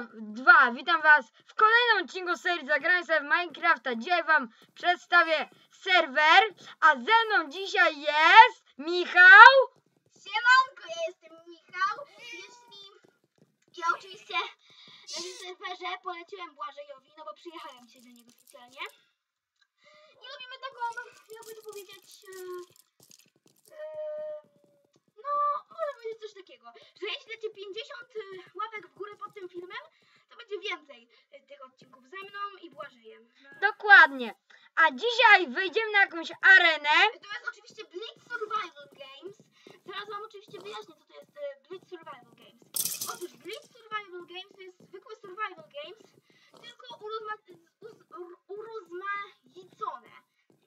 22. Witam Was w kolejnym odcinku serii Zagrania sobie w Minecrafta. Dzisiaj Wam przedstawię serwer, a ze mną dzisiaj jest Michał. Siemanko, ja jestem Michał. Jeśli ja oczywiście na tym serwerze poleciłem Błażejowi, no bo przyjechałem dzisiaj do niego specjalnie. I robimy taką, jakby to powiedzieć, e, e, no może powiedzieć coś takiego, że jeśli dacie 50 łapek w górę pod tym filmem, to będzie więcej e, tych odcinków ze mną i Błażejem. Dokładnie. A dzisiaj wyjdziemy na jakąś arenę. To jest oczywiście Blitz Survival Games. Zaraz wam oczywiście wyjaśnię, co to jest e, Blitz Survival Games. Otóż Blitz Survival Games to jest zwykłe survival games, tylko urozmaicone.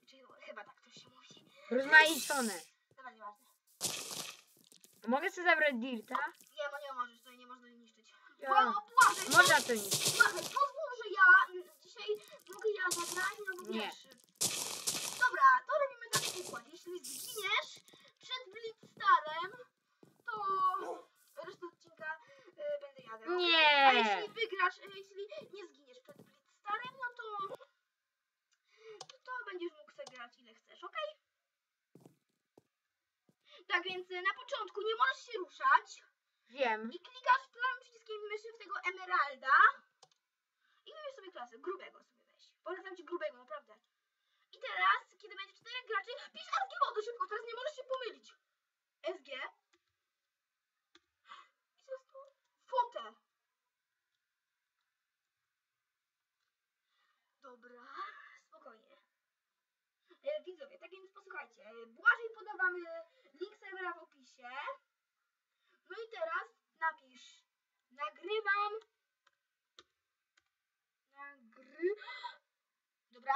Czyli chyba tak to się mówi. Rozmaicone. Dobra, nieważne. Mogę sobie zabrać dirta? Nie, bo nie możesz, tutaj nie można niszczyć. Ja. Bo, Można to niszczyć. Błażej, pozwól, że ja mm, dzisiaj zagrać, no bo Nie. wiesz. Dobra, to robimy taki układ. Jeśli zginiesz przed Blitzstarem, to resztę odcinka y, będę ja grał. A Nie. jeśli wygrasz, y, jeśli nie zginiesz przed Blitzstarem, no to, to, to będziesz mógł sobie grać ile chcesz, okej? Tak więc y, na początku nie możesz się ruszać Wiem. i klikasz prawym przyciskiem myszy w tego emeralda i wybierz sobie klasę, grubego sobie. Polecam ci grubego, naprawdę. I teraz, kiedy będzie czterech graczy, pisz SG mody szybko, teraz nie możesz się pomylić. SG. I jest tu? Fotę. Dobra, spokojnie. E, widzowie, tak więc posłuchajcie. e, Błażej podawamy link serwera w opisie. No i teraz napisz nagrywam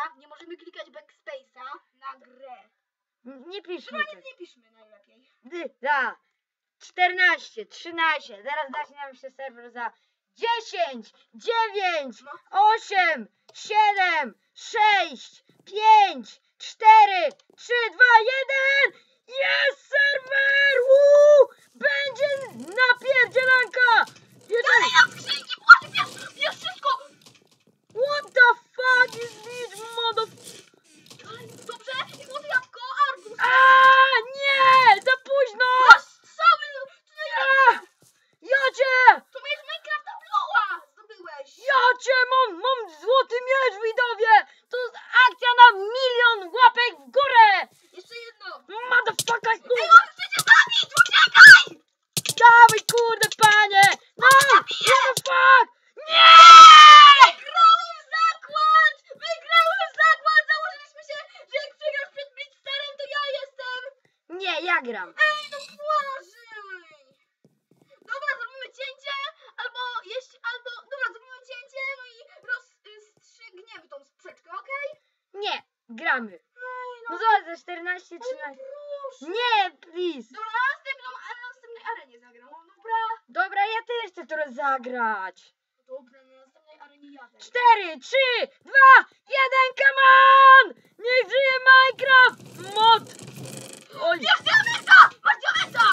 Dobra, nie możemy klikać backspace'a na grę. N- Nie Chyba nic tak. nie piszmy najlepiej. Dy, da. 14, 13. Zaraz zacznie nam się serwer za 10, 9, No. 8, 7, 6, 5, 4, 3, 2, 1. Jest serwer! Woo! Będzie napierdzielanka! Jeden. Dalej na skrzynki, Błażej, bierz, bierz wszystko! What the fuck is this mother... Dalej, Dobrze, i młode jabłko, arbuz. A nie! Za późno! Masz strzały, to, A! Jacie! to miałeś Minecrafta Blowa zdobyłeś. Ja cię mam, mam złoty miecz, widowie! To jest akcja na milion łapek w górę! Jeszcze jedno. Motherfucker! Ej, Kurde! on chce cię zabić, uciekaj! Dawaj, kurde, panie! No! What the fuck? Nie! Wygrałem zakład! Wygrałem zakład! Założyliśmy się, że jak przegrasz przed Blitzstarem, to ja jestem! Nie, ja gram. Ej, no Błażej! Dobra, zrobimy cięcie, albo jeśli, albo, dobra, zrobimy cięcie, no i rozstrzygniemy tą sprzeczkę, okej? Nie, gramy. No no, zobacz, za 14, ale 13. proszę. Nie, please. Dobra, na następną, a na następnej arenie zagram, no dobra? Dobra, ja też chcę trochę zagrać. Dobra, na następnej arenie jadę. 4, 3, 2, 1, come on! Niech żyje Minecraft! Mod! Oj, Jest diamenta! Masz diamenta!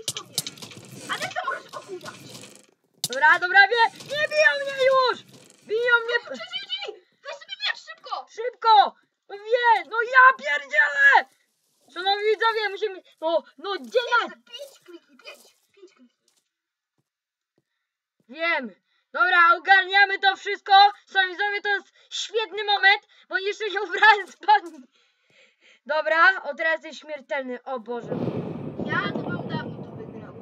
I skąd nie? A ty co możesz okujać? dobra, dobra, wie, nie biją mnie już! Biją mnie... Czyci, weź sobie miecz, szybko! Szybko! No wie, no ja pierdzielę! Szanowni widzowie, musimy... No, no gdzie ja? Pięć, pięć kliknij, pięć. Pięć kliknij. Wiem. Dobra, ogarniamy to wszystko. Szanowni widzowie, to jest świetny moment, bo jeszcze się ubrałem spadnie. Dobra, o teraz jest śmiertelny. O Boże. Ja to bym dawno to wygrał.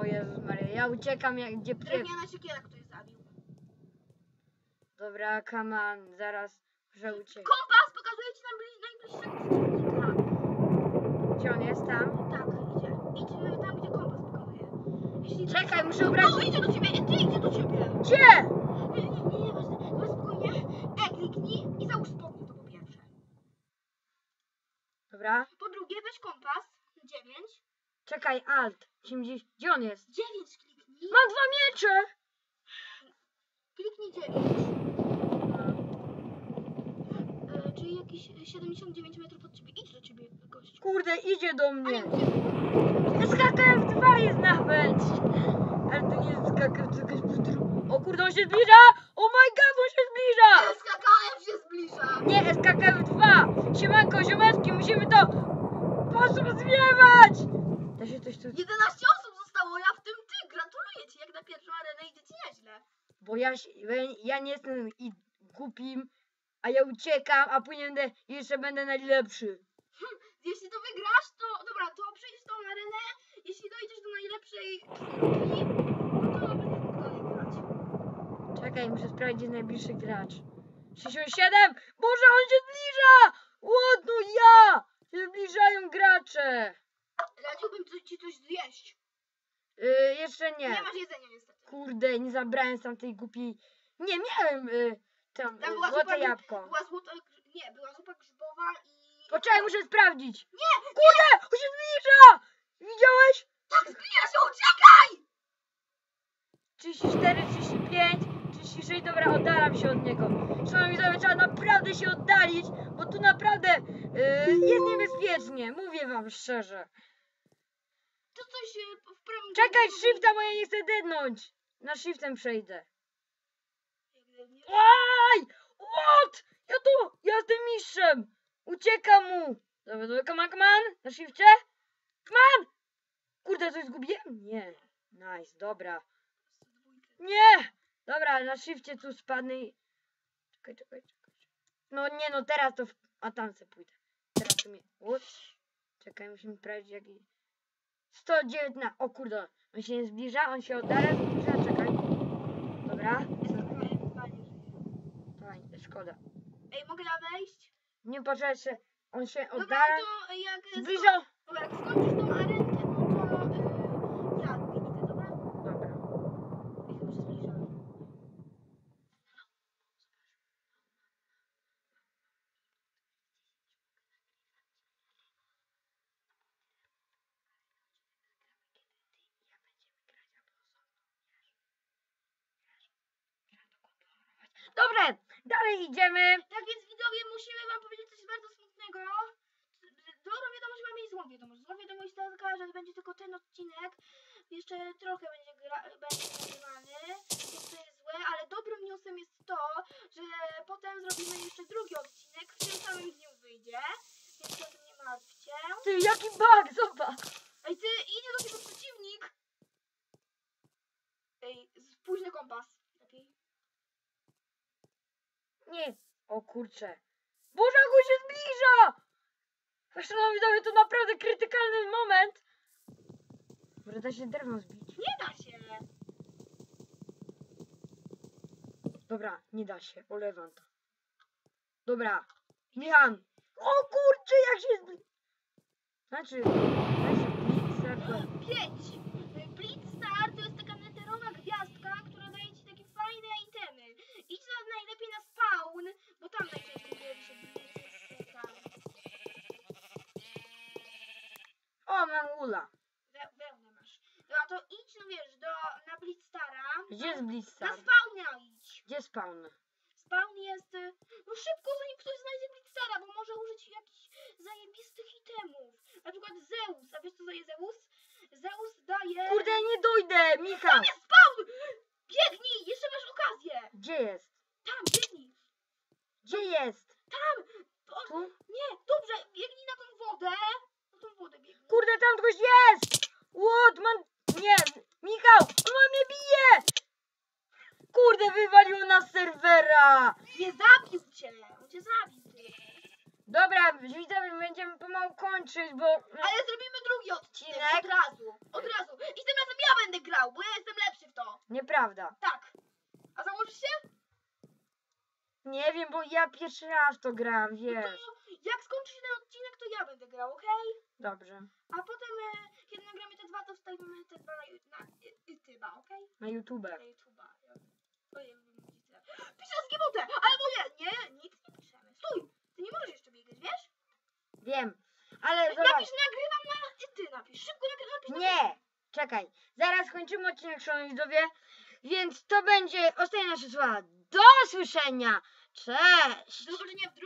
O Jezus Maria, ja uciekam jak gdzie piew. Drewniana siekiera ktoś zabił. Dobra, on, zaraz muszę uciekać. Kompas pokazuje ci najbliż, najbliższego przeciwnika. Gdzie on jest tam? Tak, idzie. Idź y, tam, gdzie kompas pokazuje. Jeśli... Czekaj, muszę ubrać... O, idzie do ciebie, ty idzie do ciebie. Gdzie? Nie, nie, nie, nie, ważne. Teraz spokojnie. E, kliknij i załóż spodnie, to po pierwsze. Dobra, Po drugie, weź kompas. Dziewięć. czekaj, alt. 80. Gdzie on jest? Dziewięć kliknij. Mam dwa miecze! Kliknij dziewięć. E, czyli jakieś 79 metrów od ciebie. Idź do ciebie, gość. Kurde, idzie do nie, mnie. SKKF2 jest nawet! Ale to nie jest SKKF, to jakaś. O kurde, on się zbliża! Oh my god, on się zbliża! SKKF się zbliża. Nie, SKKF 2! Siemanko, ziomeczki, musimy to porozwiewać! Da się coś tu... 11 osób zostało, ja w tym ty. Gratuluję ci, jak na pierwszą arenę idzie ci nieźle. Bo ja, się- ja nie jestem i głupim, a ja uciekam, a później będę, jeszcze będę najlepszy. Jeśli to wygrasz, to dobra, to przejdź tą arenę. Jeśli dojdziesz do najlepszej stopni, no to będziesz mógł dalej grać. Czekaj, muszę sprawdzić, gdzie najbliższy gracz. 67! Boże, on się zbliża! Ładno ja! Się zbliżają gracze! Radziłbym ci- ci coś zjeść. Yy, jeszcze nie. Nie masz jedzenia niestety. Kurde, nie zabrałem sam tej głupiej... Nie, miałem yy, tam Tam yy, była złote zupa- jabłko. Była złota, nie, była zupa grzybowa i... Poczekaj, muszę sprawdzić. Nie, Kurde, on się zbliża! Widziałeś? tak zbliża się, uciekaj! 34, 35, 36, dobra, oddalam się od niego. Szanowni widzowie, trzeba naprawdę się oddalić, bo tu naprawdę yy, jest niebezpiecznie, mówię wam szczerze. To coś e, w prawym... Czekaj, shifta, bo ja nie chcę dednąć. Na shiftem przejdę. Aj! What? Ja tu, ja jestem mistrzem. Uciekam mu. Dobra, dobra, come on, come on. Na shifcie? Come on! Coś zgubiłem? Nie. Nice, dobra. Nie! Dobra, na shifcie tu spadnę i... Czekaj, czekaj, czekaj. No nie, no teraz to w Atance pójdę. Teraz to mnie... Ups. Czekaj, musimy sprawdzić jaki... 119. O kurde, on się nie zbliża, on się oddala, zbliża, czekaj. Dobra, fajnie, szkoda. Ej, mogę ja wejść? Nie poczekaj się, on się Dobra, oddala, to jak... zbliża. Dobra, jak skończysz tą arenkę, no to... Yy, ja idę, dobra? Dobra. I chyba się zbliża. Dobrze, dalej idziemy. Tak więc widzowie, musimy wam powiedzieć coś bardzo smutnego. Dobrą wiadomość mamy i złą wiadomość. Złą wiadomość jest taka, że będzie tylko ten odcinek. Jeszcze trochę będzie, gra, będzie nagrywany, więc to jest złe, ale dobrym newsem jest to, że potem zrobimy jeszcze drugi odcinek, w tym samym dniu wyjdzie. Więc się o tym nie martwcie. Ty, jaki bug, zobacz. Ej, ty, idzie do ciebie przeciwnik! Ej, spójrz na kompas. Lepiej. Nie. O kurcze. Boże, jak się zbliża! Szanowni widzowie, to naprawdę krytykalny moment. Może da się drewno zbić. Nie da się! Dobra, nie da się, olewam to. Dobra, Micham. O kurczę, jak się zbli... Znaczy, znaczy, Blitzer to... Pięć! Blitz Star to jest taka neterowa gwiazdka, która daje ci takie fajne itemy. Idź na, najlepiej na spawn, bo tam najczęściej dzieje się Blitz Star. O, mam ula. We, wełnę masz. Dobra, to idź, no wiesz, do, na Blitz Stara. Gdzie jest Na spawna idź. Gdzie spawn? Spawn jest... y, No szybko, zanim ktoś znajdzie Blitz Stara, bo może użyć jakichś zajebistych itemów. Na przykład Zeus. A wiesz co daje Zeus? Zeus daje... Kurde, nie dojdę, Michał. Tam jest spawn! Biegnij! Jeszcze masz okazję! Gdzie jest? Tam, biegnij! Gdzie jest? Tam! To, Tu? nie, dobrze, biegnij na tą wodę! Na tą wodę biegnij. Kurde, tam ktoś jest! What, man... Nie, Michał, on mnie bije! Kurde, wywaliło nas z serwera! Nie zabił cię! On cię zabił. Dobra, widzowie, będziemy pomału kończyć, bo... Ale zrobimy drugi odcinek od razu. Od razu. I tym razem ja będę grał, bo ja jestem lepszy w to. Nieprawda. Tak. A założysz się? Nie wiem, bo ja pierwszy raz to gram, No wiesz. to jak skończy się ten odcinek, to ja będę grał, okej? Dobrze. A potem, e, kiedy nagramy te dwa, to wstawimy te dwa na, ju- na y- YouTube'a, okej? Na YouTube. Na YouTube'a. Ja- Ojej, mówicie. Piszę z gibotę, ale moje... Nie piszemy. Stój! Ty nie możesz jeszcze biegać, wiesz? Wiem. Ale zobacz. Napisz, nagrywam na... I ty napisz. Szybko napisz, napisz. Nie! Czekaj. Zaraz kończymy odcinek, szanowni widzowie. Więc to będzie ostatnie nasze słowa. Do usłyszenia! Cześć! Do zobaczenia w drugim.